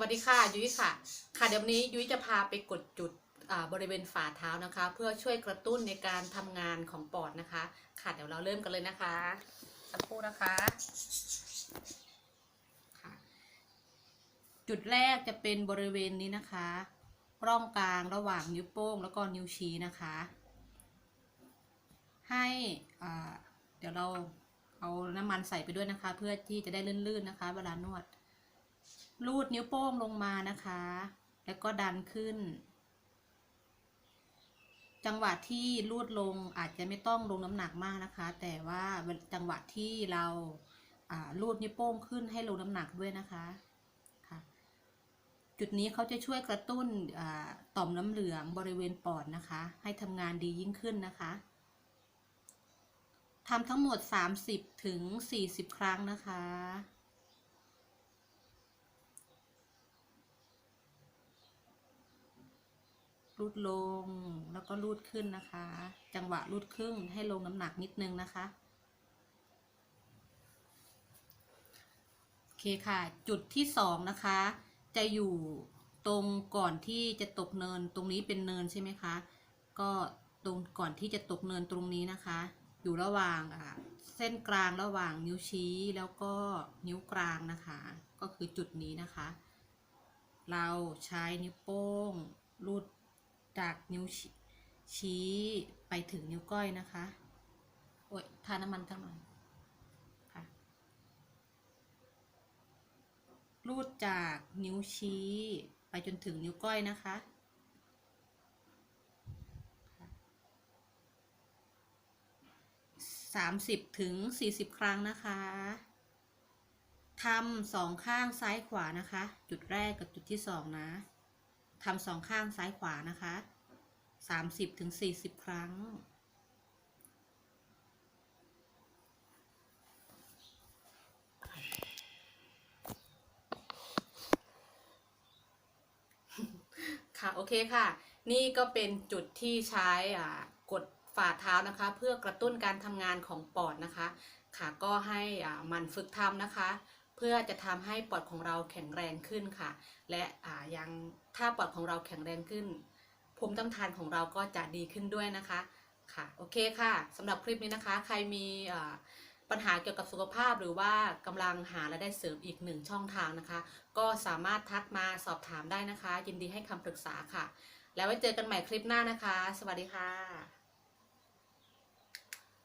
วัสดีค่ะยุ้ยค่ะ ค่ะเดี๋ยวนี้ยุ้ยจะพาไปกดจุดบริเวณฝ่าเท้านะคะ เพื่อช่วยกระตุ้นในการทำงานของปอดนะคะ ค่ะเดี๋ยวเราเริ่มกันเลยนะคะสักครู่นะคะค่ะ จุดแรกจะเป็นบริเวณนี้นะคะร่องกลางระหว่างนิ้วโป้งแล้วก็นิ้วชี้นะคะ ให้เดี๋ยวเราเอาน้ำมันใส่ไปด้วยนะคะ เพื่อที่จะได้ลื่นๆนะคะ เวลานวด ลูดนิ้วโป้งลงมานะคะ แล้วก็ดันขึ้น จังหวะที่ลูดลงอาจจะไม่ต้องลงน้ำหนักมากนะคะ แต่ว่าจังหวะที่เราลูดนิ้วโป้งขึ้นให้ลงน้ำหนักด้วยนะคะค่ะ จุดนี้เขาจะช่วยกระตุ้นต่อมน้ำเหลืองบริเวณปอดนะคะ ให้ทำงานดียิ่งขึ้นนะคะทำทั้งหมด 30ถึง40 ครั้งนะคะ รูดลงแล้วก็รูดขึ้นนะคะ จังหวะรูดขึ้นให้ลงน้ำหนักนิดนึงนะคะโอเคค่ะ จุดที่สองนะคะ จะอยู่ตรงก่อนที่จะตกเนินตรงนี้เป็นเนินใช่ไหมคะ ก็ตรงก่อนที่จะตกเนินตรงนี้นะคะ อยู่ระหว่างเส้นกลางระหว่างนิ้วชี้แล้วก็นิ้วกลางนะคะ ก็คือจุดนี้นะคะ เราใช้นิ้วโป้งรูด จากนิ้วชี้ไปถึงนิ้วก้อยนะคะ โอ้ย ทาน้ำมันทั้งหน่อยค่ะ รูดจากนิ้วชี้ไปจนถึงนิ้วก้อยนะคะสามสิบถึงสี่สิบครั้งนะคะทำสองข้างซ้ายขวานะคะ จุดแรกกับจุดที่สองนะ ทำสองข้างซ้ายขวานะคะสามสิบถึงสี่สิบครั้ง ค่ะ โอเคค่ะ นี่ก็เป็นจุดที่ใช้อ่ากดฝ่าเท้านะคะ เพื่อกระตุ้นการทำงานของปอดนะคะ ค่ะ ก็ให้อ่ามันฝึกทำนะคะ เพื่อจะทำให้ปอดของเราแข็งแรงขึ้นค่ะ และอ่ายังถ้าปอดของเราแข็งแรงขึ้น ภูมิต้านทานของเราก็จะดีขึ้นด้วยนะคะค่ะโอเคค่ะสำหรับคลิปนี้นะคะ ใครมีปัญหาเกี่ยวกับสุขภาพหรือว่ากำลังหารายได้เสริมอีกหนึ่งช่องทางนะคะ ก็สามารถทักมาสอบถามได้นะคะ ยินดีให้คำปรึกษาค่ะ แล้วไว้เจอกันใหม่คลิปหน้านะคะ สวัสดีค่ะ